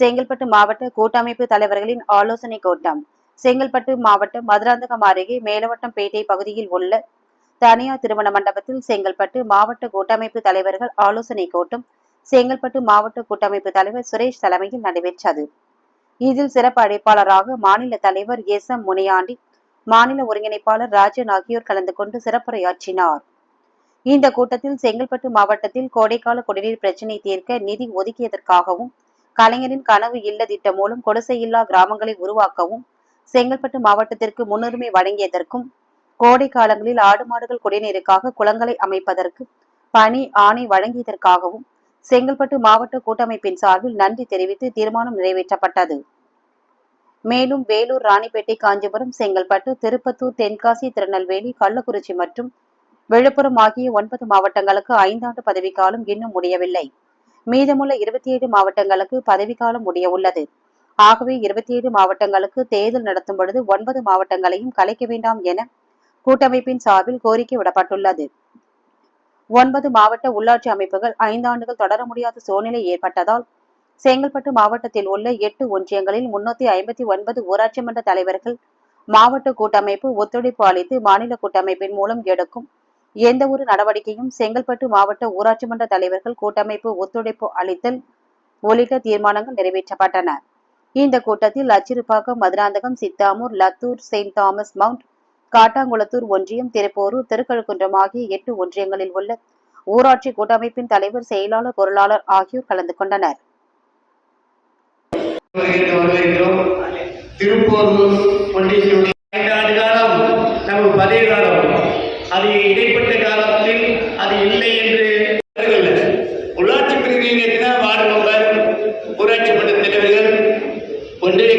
செங்கல்பட்டு மாவட்ட கூட்டமைப்பு தலைவர்களின் ஆலோசனை கூட்டம். செங்கல்பட்டு மாவட்டம் மதுராந்தகம் அருகே மேலவட்டம்பேட்டை பகுதியில் உள்ள தனியார் திருமண மண்டபத்தில் செங்கல்பட்டு மாவட்ட கூட்டமைப்பு தலைவர்கள் ஆலோசனை கூட்டம் செங்கல்பட்டு மாவட்ட கூட்டமைப்பு தலைவர் சுரேஷ் தலைமையில் நடைபெற்றது. இதில் சிறப்பு அழைப்பாளராக மாநில தலைவர் எஸ் எம் முனியாண்டி மாநில ஒருங்கிணைப்பாளர் ராஜன் ஆகியோர் கலந்து கொண்டு சிறப்புரையாற்றினார். இந்த கூட்டத்தில் செங்கல்பட்டு மாவட்டத்தில் கோடைக்கால குடிநீர் பிரச்சினை தீர்க்க நிதி ஒதுக்கியதற்காகவும் கலைஞரின் கனவு இல்ல திட்டம் மூலம் குடிசையில்லா கிராமங்களை உருவாக்கவும் செங்கல்பட்டு மாவட்டத்திற்கு முன்னுரிமை வழங்கியதற்கும் கோடை காலங்களில் ஆடு மாடுகள் குடிநீருக்காக குளங்களை அமைப்பதற்கு பணி ஆணை வழங்கியதற்காகவும் செங்கல்பட்டு மாவட்ட கூட்டமைப்பின் சார்பில் நன்றி தெரிவித்து தீர்மானம் நிறைவேற்றப்பட்டது. மேலும் வேலூர் ராணிப்பேட்டை காஞ்சிபுரம் செங்கல்பட்டு திருப்பத்தூர் தென்காசி திருநெல்வேலி கள்ளக்குறிச்சி மற்றும் விழுப்புரம் ஆகிய ஒன்பது மாவட்டங்களுக்கு ஐந்தாண்டு பதவிக்காலம் இன்னும் முடியவில்லை. மீதமுள்ள இருபத்தி ஏழு மாவட்டங்களுக்கு பதவிக்காலம் முடிய உள்ளது ஆகவே இருபத்தி ஏழு மாவட்டங்களுக்கு தேர்தல் நடத்தும் பொழுது ஒன்பது மாவட்டங்களையும் கலைக்க வேண்டாம் என கூட்டமைப்பின் சார்பில் கோரிக்கை விடப்பட்டுள்ளது. ஒன்பது மாவட்ட உள்ளாட்சி அமைப்புகள் ஐந்தாண்டுகள் தொடர முடியாத சூழ்நிலை ஏற்பட்டதால் செங்கல்பட்டு மாவட்டத்தில் உள்ள எட்டு ஒன்றியங்களில் முன்னூத்தி ஐம்பத்தி ஒன்பது ஊராட்சி மன்ற தலைவர்கள் மாவட்ட கூட்டமைப்பு ஒத்துழைப்பு அளித்து மாநில கூட்டமைப்பின் மூலம் எடுக்கும் எந்த ஒரு நடவடிக்கையும் செங்கல்பட்டு மாவட்ட ஊராட்சி மன்ற தலைவர்கள் கூட்டமைப்பு ஒத்துழைப்பு அளித்தல் உள்ளிட்ட தீர்மானங்கள் நிறைவேற்றப்பட்டன. இந்த கூட்டத்தில் Acharapakkam Madurantakam Chithamur Lathur Saint Thomas Mount Kattankulathur ஒன்றியம் திருப்போரூர் திருக்கழுக்குன்றம் ஆகிய எட்டு ஒன்றியங்களில் உள்ள ஊராட்சி கூட்டமைப்பின் தலைவர் செயலாளர் பொருளாளர் ஆகியோர் கலந்து கொண்டனர். திருப்போரூர் இல்லை என்று உள்ளாட்சி பிரிவில் எத்தனை வார்டு மெம்பர் ஊராட்சி மன்ற தலைவர்கள் ஒன்றிய